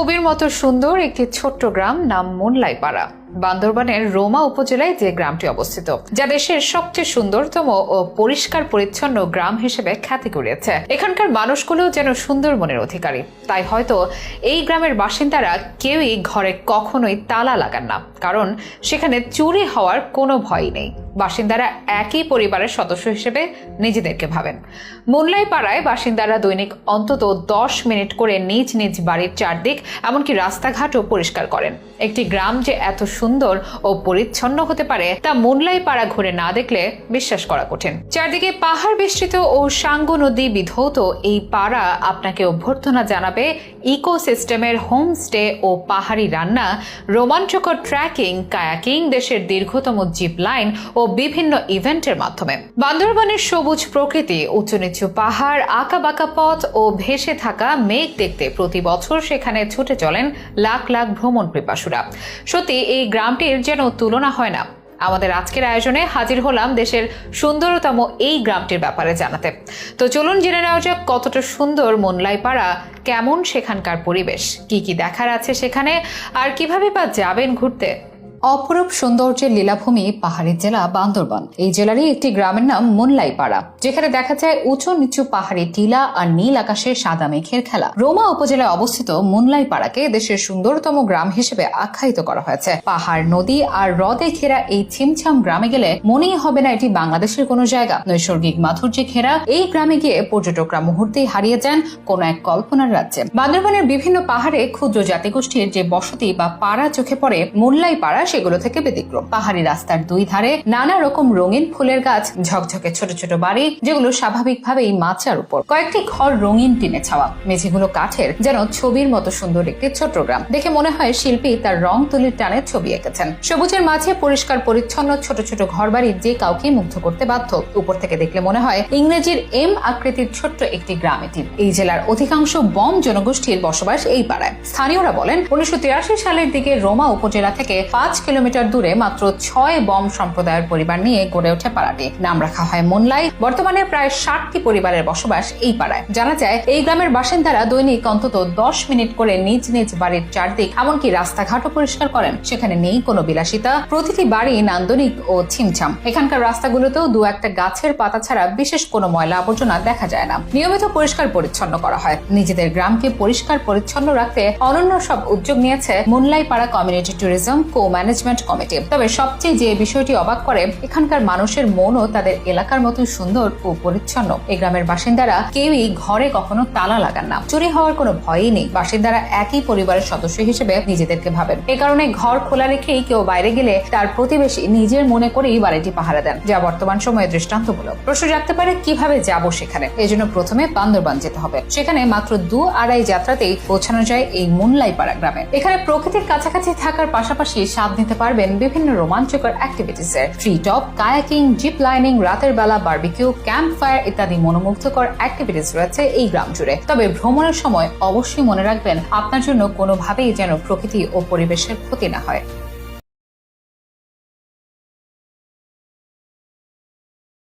ছবির মতো সুন্দর একটি ছোট্ট গ্রাম নাম মুনলাইপাড়া বান্দরবানের রোমা উপজেলায় যে গ্রামটি অবস্থিত, যা দেশের সবচেয়ে সুন্দরতম ও পরিষ্কার পরিচ্ছন্ন গ্রাম হিসেবে খ্যাতি কুড়িয়েছে। এখানকার মানুষগুলো যেন সুন্দর মনের অধিকারী। তাই হয়তো এই গ্রামের বাসিন্দারা কেউই ঘরে কখনোই তালা লাগান না, কারণ সেখানে চুরি হওয়ার কোনো ভয় নেই। বাসিন্দারা একই পরিবারের সদস্য হিসেবে নিজেদেরকে ভাবেন। মুনলাই পাড়ায় বাসিন্দারা দৈনিক অন্তত দশ মিনিট করে নিজ নিজ বাড়ির চারদিক, এমনকি রাস্তাঘাটও পরিষ্কার করেন। একটি গ্রাম যে এত সুন্দর ও পরিচ্ছন্ন হতে পারে, তা মুনলাই পাড়া ঘুরে না দেখলে বিশ্বাস করা কঠিন। চারদিকে পাহাড় বেষ্টিত ও সাঙ্গু নদী বিধৌত এই পাড়া আপনাকে অভ্যর্থনা জানাবে ইকোসিস্টেমের হোমস্টে ও পাহাড়ি রান্না, রোমাঞ্চকর ট্র্যাকিং, কায়াকিং, দেশের দীর্ঘতম জিপ লাইন বিভিন্ন ইভেন্টের মাধ্যমে। বান্দরবানের সবুজ প্রকৃতি উঁচু নিচু পাহাড় আঁকা বাঁকা পথ ও ভেসে থাকা মেঘ দেখতে প্রতি বছর সেখানে ছুটে চলেন লাখ লাখ ভ্রমণ পিপাসুরা। সত্যি, এই গ্রামটির যেন তুলনা হয় না। আমাদের আজকের আয়োজনে হাজির হলাম দেশের সুন্দরতম এই গ্রামটির ব্যাপারে জানাতে। তো চলুন জেনে নেওয়া যাক কতটা সুন্দর মনলাইপাড়া কেমন সেখানকার পরিবেশ, কি কি দেখার আছে সেখানে, আর কীভাবে বা যাবেন ঘুরতে? অপরূপ সৌন্দর্যের লীলাভূমি পাহাড়ি জেলা বান্দরবান। এই জেলারই একটি গ্রামের নাম মুনলাইপাড়া যেখানে দেখা যায় উঁচু নিচু পাহাড়ি টিলা আর নীল আকাশের সাদা মেঘের খেলা। রোমা উপজেলায় অবস্থিত মুনলাইপাড়াকে দেশের সুন্দরতম গ্রাম হিসেবে আখ্যায়িত করা হয়েছে। পাহাড়, নদী আর হ্রদে ঘেরা এই ছিমছাম গ্রামে গেলে মনেই হবে না এটি বাংলাদেশের কোনো জায়গা। নৈসর্গিক মাধুর্যে ঘেরা এই গ্রামে গিয়ে পর্যটকরা মুহূর্তেই হারিয়ে যান কোনো এক কল্পনার রাজ্যে। বান্দরবানের বিভিন্ন পাহাড়ে ক্ষুদ্র জাতিগোষ্ঠীর যে বসতি বা পাড়া চোখে পড়ে মুনলাই পাড়া সেগুলো থেকে ব্যতিক্রম। পাহাড়ি রাস্তার দুই ধারে নানা রকম রঙিন ফুলের গাছ, ঝকঝকে ছোট ছোট বাড়ি, যেগুলো স্বাভাবিকভাবেই মাচার উপর। কয়েকটি ঘর রঙিন টিনে ছাওয়া। মেঝেগুলো কাঠের, যেন ছবির মতো সুন্দর একটি ছোট্ট গ্রাম। দেখে মনে হয় শিল্পী তার রং তুলির টানে ছবি এঁকেছেন। সবুজের মাঝে পরিষ্কার, পরিচ্ছন্ন ছোট ছোট ঘরবাড়ি যে কাউকে মুগ্ধ করতে বাধ্য। উপর থেকে দেখলে মনে হয় ইংরেজির এম আকৃতির ছোট্ট একটি গ্রাম এটি। এই জেলার অধিকাংশ বম জনগোষ্ঠীর বসবাস এই পাড়ায়। স্থানীয়রা বলেন, উনিশশো তিরাশি সালের দিকে রোমা উপজেলা থেকে পাঁচ কিলোমিটার দূরে মাত্র ছয় বম সম্প্রদায়ের পরিবার নিয়ে গড়ে ওঠে পাড়াটি। নাম রাখা হয় মোনলাই বর্তমানে প্রায় ষাটটি পরিবারের বসবাস এই পাড়ায়। জানা যায়, এই গ্রামের বাসিন্দারা দৈনিক অন্তত দশ মিনিট করে নিজ নিজ বাড়ির চারদিক, এমনকি রাস্তাঘাটও পরিষ্কার করেন। সেখানে নেই কোনো বিলাসিতা। প্রতিটি বাড়ি নান্দনিক ও ছিমছাম। এখানকার রাস্তাগুলোতেও দু একটা গাছের পাতা ছাড়া বিশেষ কোনো ময়লা আবর্জনা দেখা যায় না। নিয়মিত পরিষ্কার পরিচ্ছন্ন করা হয়। নিজেদের গ্রামকে পরিষ্কার পরিচ্ছন্ন রাখতে অনন্য সব উদ্যোগ নিয়েছে মুনলাই পাড়া community tourism co management committee তবে সবচেয়ে যে বিষয়টি অবাক করে, এখানকার মানুষের মনও তাদের এলাকার মতোই সুন্দর ও পরিচ্ছন্ন। এই গ্রামের বাসিন্দারা কেউই ঘরে কখনো তালা লাগান না। চুরি হওয়ার কোনো ভয়ই নেই। বাসিন্দারা একই পরিবারের সদস্য হিসেবে নিজেদেরকে ভাবেন। এ কারণে ঘর খোলা রেখেই কেউ বাইরে গেলে তার প্রতিবেশী নিজের মনে করেই বাড়িটি পাহারা দেন, যা বর্তমান সময়ে দৃষ্টান্তমূলক। প্রশ্ন জাগতে পারে, কীভাবে যাব সেখানে? এজন্য প্রথমে বান্দরবান যেতে হবে। সেখানে মাত্র দু আড়াই যাত্রাতেই পৌঁছানো যায় এই মুনলাইপাড়া গ্রামে। এখানে প্রকৃতির কাছাকাছি থাকার পাশাপাশি স্বাদ নিতে পারবেন বিভিন্ন রোমাঞ্চকর অ্যাক্টিভিটিস এর। Tree top kayaking zip lining রাতের বেলা বার্বিকিউ ক্যাম্প ফায়ার ইত্যাদি মনোমুগ্ধকর অ্যাক্টিভিটিস রয়েছে এই গ্রাম জুড়ে। তবে ভ্রমণের সময় অবশ্যই মনে রাখবেন, আপনার জন্য কোনোভাবেই যেন প্রকৃতি ও পরিবেশের ক্ষতি না হয়।